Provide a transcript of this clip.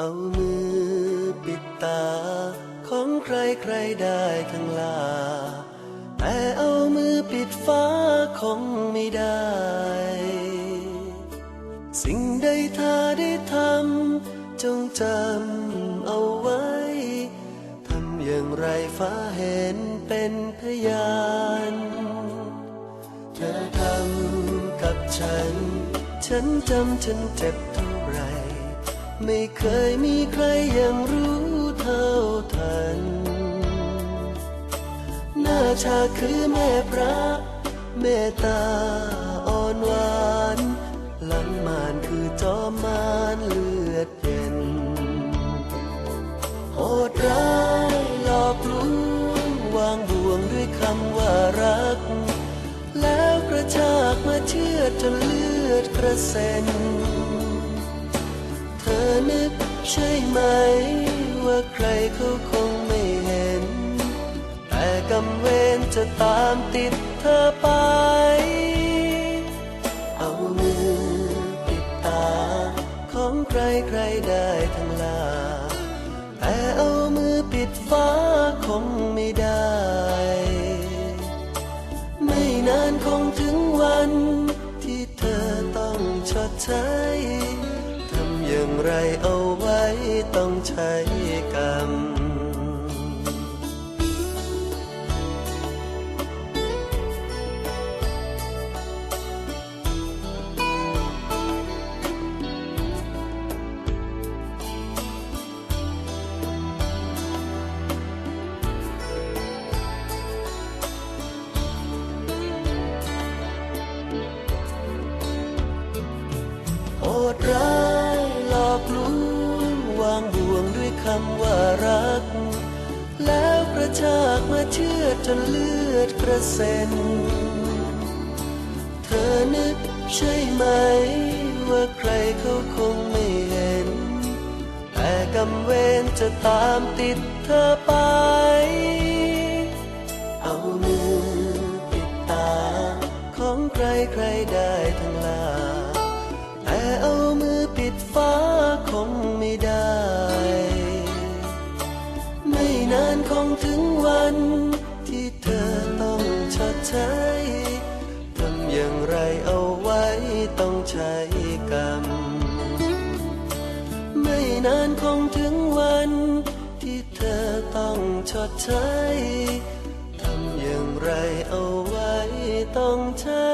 เอามือปิดตา ของใครใครได้ทั้งลา แต่เอามือปิดฟ้าคงไม่ได้ สิ่งใดเธอได้ทำจงจำเอาไว้ ทำอย่างไรฟ้าเห็นเป็นพยาน เธอทำกับฉัน ฉันจำฉันเจ็บท ไม่เคยมีใครยังรู้เท่าทัน หน้าชาคือแม่พระเมตตาอ่อนหวาน หลังมานคือจอมมารเลือดเย็น โหดร้ายหลอกลวงวางบ่วงด้วยคำว่ารัก แล้วกระชากมาเชื่อจนเลือดกระเซ็น นึกใช่ไหม ว่าใครเขาคงไม่เห็น แต่กำเวรจะตามติดเธอไป เอามือปิดตา ของใครใครได้ทั้ง อะไรเอาไว้ต้องใช้กรรมำว่ารัก แล้วกระชากมาเชื่อจนเลือดกระเซ็น เธอนึกใช่ไหม ว่าใครเขาคงไม่เห็น แต่กำเวรจะตามติดเธอไป เอามือปิดตาของใครใครได้ ใช้กรรม ไม่นานคงถึงวัน ที่เธอต้องชดใช้ ทำอย่างไรเอาไว้ต้องใช้